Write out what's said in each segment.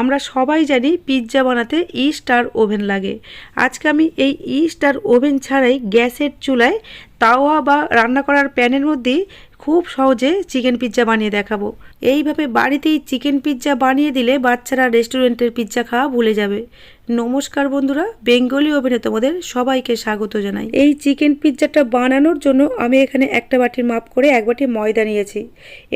আমরা সবাই জানি পিৎজা বানাতে ইস্ট আর ওভেন লাগে। আজকে আমি এই ইস্ট আর ওভেন ছাড়াই গ্যাসের চুলায় তাওয়া বা রান্না করার প্যানের মধ্যেই খুব সহজে চিকেন পিৎজা বানিয়ে দেখাবো। এইভাবে বাড়িতেই চিকেন পিৎজা বানিয়ে দিলে বাচ্চারা রেস্টুরেন্টের পিৎজা খাওয়া ভুলে যাবে। নমস্কার বন্ধুরা, বেঙ্গলি ওভেনে তোমাদের সবাইকে স্বাগত জানাই। এই চিকেন পিৎজাটা বানানোর জন্য আমি এখানে একটা বাটির মাপ করে এক বাটি ময়দা নিয়েছি।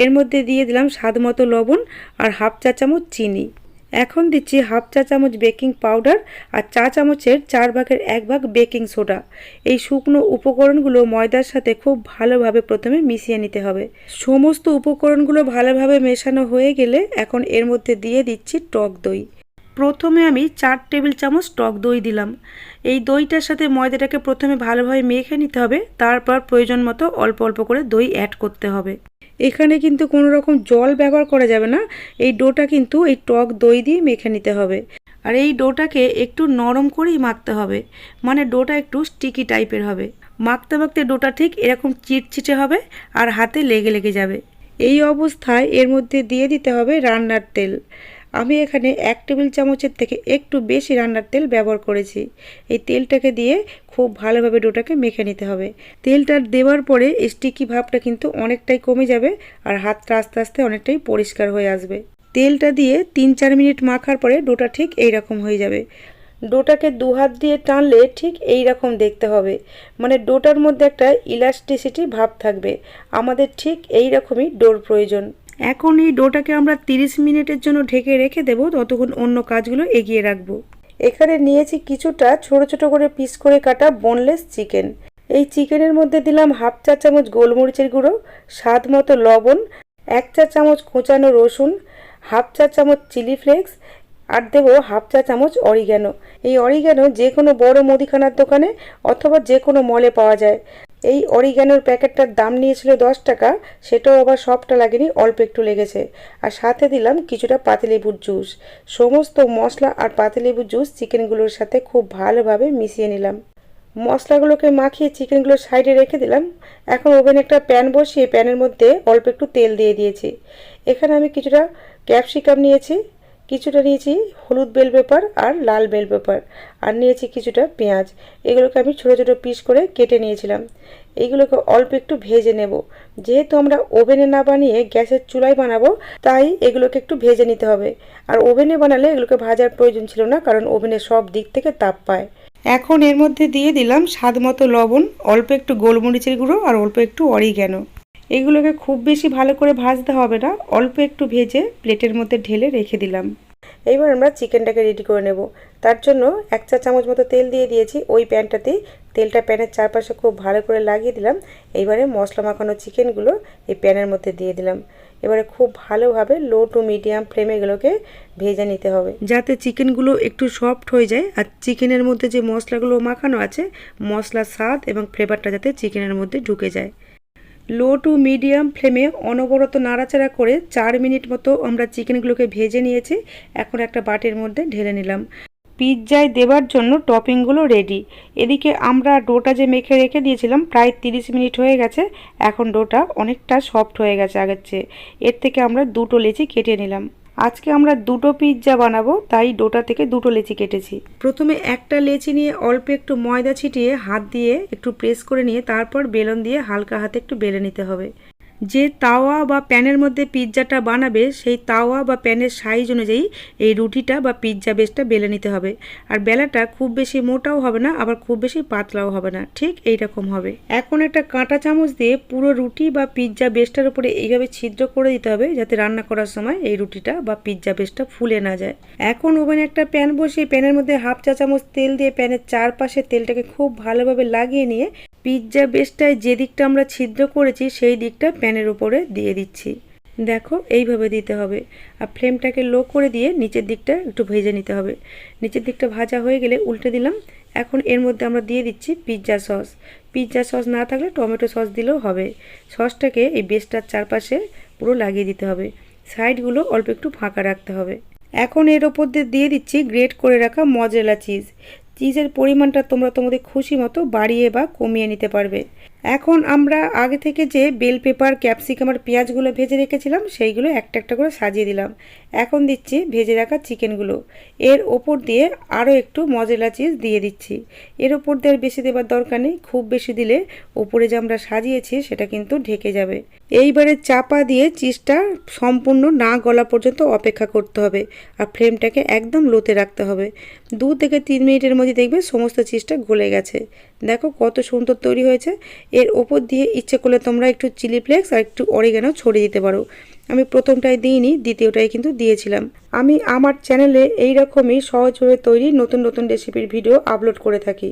এর মধ্যে দিয়ে দিলাম স্বাদ মতো লবণ আর হাফ চা চামচ চিনি। এখন দিচ্ছি হাফ চা চামচ বেকিং পাউডার আর চা চামচের চার ভাগের এক ভাগ বেকিং সোডা। এই শুকনো উপকরণগুলো ময়দার সাথে খুব ভালোভাবে প্রথমে মিশিয়ে নিতে হবে। সমস্ত উপকরণগুলো ভালোভাবে মেশানো হয়ে গেলে এখন এর মধ্যে দিয়ে দিচ্ছি টক দই। প্রথমে আমি চার টেবিল চামচ টক দই দিলাম। এই দইটার সাথে ময়দাটাকে প্রথমে ভালোভাবে মেখে নিতে হবে, তারপর প্রয়োজন মতো অল্প অল্প করে দই অ্যাড করতে হবে। এখানে কিন্তু কোনো রকম জল ব্যবহার করা যাবে না। এই ডোটা কিন্তু এই টক দই দিয়ে মেখে নিতে হবে। আর এই ডোটাকে একটু নরম করেই মাখতে হবে। মানে ডোটা একটু স্টিকি টাইপের হবে। মাখতে মাখতে ডোটা ঠিক এরকম চিটচিটে হবে আর হাতে লেগে লেগে যাবে। এই অবস্থায় এর মধ্যে দিয়ে দিতে হবে রান্নার তেল। আমি এখানে এক টেবিল চামচের থেকে একটু বেশি রান্নার তেল ব্যবহার করেছি। এই তেলটাকে দিয়ে খুব ভালোভাবে ডোটাকে মেখে নিতে হবে। তেলটা দেওয়ার পরে স্টিকি ভাবটা কিন্তু অনেকটাই কমে যাবে আর হাতটা আস্তে আস্তে অনেকটাই পরিষ্কার হয়ে আসবে। তেলটা দিয়ে তিন চার মিনিট মাখার পরে ডোটা ঠিক এই রকম হয়ে যাবে। ডোটাকে দু হাত দিয়ে টানলে ঠিক এই রকম দেখতে হবে। মানে ডোটার মধ্যে একটা ইলাস্টিসিটি ভাব থাকবে। আমাদের ঠিক এই রকমই ডোর প্রয়োজন। এখন এই ডোটাকে আমরা 30 মিনিটের জন্য ঢেকে রেখে দেবো, ততক্ষণ অন্য কাজগুলো এগিয়ে রাখব। এখানে নিয়েছি কিছুটা ছোট ছোট করে পিস করে কাটা বোনলেস চিকেন এই চিকেনের মধ্যে দিলাম হাফ চা চামচ গোলমরিচের গুঁড়ো, স্বাদ মতো লবণ, এক চা চামচ কোঁচানো রসুন, হাফ চা চামচ চিলি ফ্লেক্স, আর দেবো হাফ চা চামচ অরিগ্যানো। এই অরিগ্যানো যে কোনো বড় মুদিখানার দোকানে অথবা যে কোনো মলে পাওয়া যায়। এই অরিগ্যানোর প্যাকেটটার দাম নিয়েছিল দশ টাকা, সেটাও আবার সবটা লাগেনি, অল্প একটু লেগেছে। আর সাথে দিলাম কিছুটা পাতিলেবুর জুস। সমস্ত মশলা আর পাতিলেবুর জুস চিকেনগুলোর সাথে খুব ভালোভাবে মিশিয়ে নিলাম। মশলাগুলোকে মাখিয়ে চিকেনগুলো সাইডে রেখে দিলাম। এখন ওভেনে একটা প্যান বসিয়ে প্যানের মধ্যে অল্প একটু তেল দিয়ে দিয়েছি। এখানে আমি কিছুটা ক্যাপসিকাম নিয়েছি। কিছুটা নিয়েছি হলুদ বেল পেপার আর লাল বেল পেপার, আর নিয়েছি কিছুটা পেঁয়াজ। এগুলোকে আমি ছোটো ছোটো পিস করে কেটে নিয়েছিলাম। এইগুলোকে অল্প একটু ভেজে নেব। যেহেতু আমরা ওভেনে না বানিয়ে গ্যাসের চুলায় বানাবো, তাই এগুলোকে একটু ভেজে নিতে হবে। আর ওভেনে বানালে এগুলোকে ভাজার প্রয়োজন ছিল না, কারণ ওভেনে সব দিক থেকে তাপ পায়। এখন এর মধ্যে দিয়ে দিলাম স্বাদ মতো লবণ, অল্প একটু গোলমরিচের গুঁড়ো আর অল্প একটু অরিগ্যানো। এগুলোকে খুব বেশি ভালো করে ভাজতে হবে না, অল্প একটু ভেজে প্লেটের মধ্যে ঢেলে রেখে দিলাম। এইবার আমরা চিকেনটাকে রেডি করে নেব। তার জন্য এক চা চামচ মতো তেল দিয়ে দিয়েছি, ওই প্যানটাতেই তেলটা প্যানের চারপাশে খুব ভালো করে লাগিয়ে দিলাম। এইবারে মশলা মাখানো চিকেনগুলো এই প্যানের মধ্যে দিয়ে দিলাম। এবারে খুব ভালোভাবে লো টু মিডিয়াম ফ্লেমে এগুলোকে ভেজে নিতে হবে। যাতে চিকেনগুলো একটু সফট হয়ে যায় আর চিকেনের মধ্যে যে মশলাগুলো মাখানো আছে, মশলার স্বাদ এবং ফ্লেভারটা যাতে চিকেনের মধ্যে ঢুকে যায়। লো টু মিডিয়াম ফ্লেমে অনবরত নাড়াচাড়া করে চার মিনিট মতো আমরা চিকেনগুলোকে ভেজে নিয়েছি। এখন একটা বাটির মধ্যে ঢেলে নিলাম। পিৎজায় দেবার জন্য টপিংগুলো রেডি। এদিকে আমরা ডোটা যে মেখে রেখে দিয়েছিলাম, প্রায় তিরিশ মিনিট হয়ে গেছে। এখন ডোটা অনেকটা সফট হয়ে গেছে আগের চেয়ে। এর থেকে আমরা দুটো লেচি কেটে নিলাম। আজকে আমরা দুটো পিৎজা বানাবো, তাই ডোটা থেকে দুটো লেচি কেটেছি। প্রথমে একটা লেচি নিয়ে অল্প একটু ময়দা ছিটিয়ে হাত দিয়ে একটু প্রেস করে নিয়ে তারপর বেলন দিয়ে হালকা হাতে একটু বেলে নিতে হবে। যে তাওয়া বা প্যানের মধ্যে পিৎজাটা বানাবে, সেই তাওয়া বা প্যানের সাইজ অনুযায়ী এই রুটিটা বা পিৎজা বেসটা বেলে নিতে হবে। আর বেলাটা খুব বেশি মোটাও হবে না, আবার খুব বেশি পাতলাও হবে না। ঠিক এই রকম হবে। এখন একটা কাঁটা চামচ দিয়ে পুরো রুটি বা পিৎজা বেসটার উপরে এইভাবে ছিদ্র করে দিতে হবে, যাতে রান্না করার সময় এই রুটিটা বা পিৎজা বেসটা ফুলে না যায়। এখন ওভেনে একটা প্যান বসিয়ে প্যানের মধ্যে হাফ চা চামচ তেল দিয়ে প্যানের চারপাশে তেলটাকে খুব ভালোভাবে লাগিয়ে নিয়ে পিৎজা বেসটায় যে দিকটা আমরা ছিদ্র করেছি, সেই দিকটা প্যানের উপরে দিয়ে দিচ্ছি। দেখো, এইভাবে দিতে হবে। আর ফ্লেমটাকে লো করে দিয়ে নিচের দিকটা একটু ভেজে নিতে হবে। নিচের দিকটা ভাজা হয়ে গেলে উল্টে দিলাম। এখন এর মধ্যে আমরা দিয়ে দিচ্ছি পিৎজা সস। পিৎজা সস না থাকলে টমেটো সস দিলেও হবে। সসটাকে এই বেসটার চারপাশে পুরো লাগিয়ে দিতে হবে। সাইডগুলো অল্প একটু ফাঁকা রাখতে হবে। এখন এর ওপর দিয়ে দিয়ে দিচ্ছি গ্রেট করে রাখা মজরেলা চিজ। চিজের পরিমাণটা তোমরা তোমাদের খুশি মতো বাড়িয়ে বা কমিয়ে নিতে পারবে। এখন আমরা আগে থেকে যে বেল পেপার ক্যাপসিকাম আর পেঁয়াজগুলো ভেজে রেখেছিলাম, সেইগুলো একটা একটা করে সাজিয়ে দিলাম। এখন দিচ্ছি ভেজে রাখা চিকেনগুলো। এর ওপর দিয়ে আরও একটু মজেলা চিজ দিয়ে দিচ্ছি। এর ওপর দিয়ে আর বেশি দেবার দরকার নেই, খুব বেশি দিলে ওপরে যে আমরা সাজিয়েছি সেটা কিন্তু ঢেকে যাবে। এইবারে চাপা দিয়ে চিজটা সম্পূর্ণ না গলা পর্যন্ত অপেক্ষা করতে হবে আর ফ্লেমটাকে একদম লোতে রাখতে হবে। দু থেকে তিন মিনিটের মধ্যে দেখবে সমস্ত চিজটা গলে গেছে। দেখো কত সুন্দর তৈরি হয়েছে। এর ওপর দিয়ে ইচ্ছে করলে তোমরা একটু চিলি ফ্লেক্স আর একটু অরিগানো ছড়িয়ে দিতে পারো। আমি প্রথমটায় দিইনি দ্বিতীয়টায় কিন্তু দিয়েছিলাম। আমি আমার চ্যানেলে এই রকমই সহজভাবে তৈরি নতুন নতুন রেসিপির ভিডিও আপলোড করে থাকি।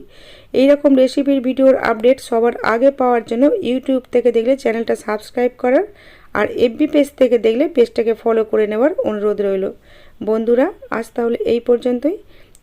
এই রকম রেসিপির ভিডিওর আপডেট সবার আগে পাওয়ার জন্য ইউটিউব থেকে দেখলে চ্যানেলটা সাবস্ক্রাইব করার আর এফবি পেজ থেকে দেখলে পেজটাকে ফলো করে নেওয়ার অনুরোধ রইল। বন্ধুরা, আজ তাহলে এই পর্যন্তই।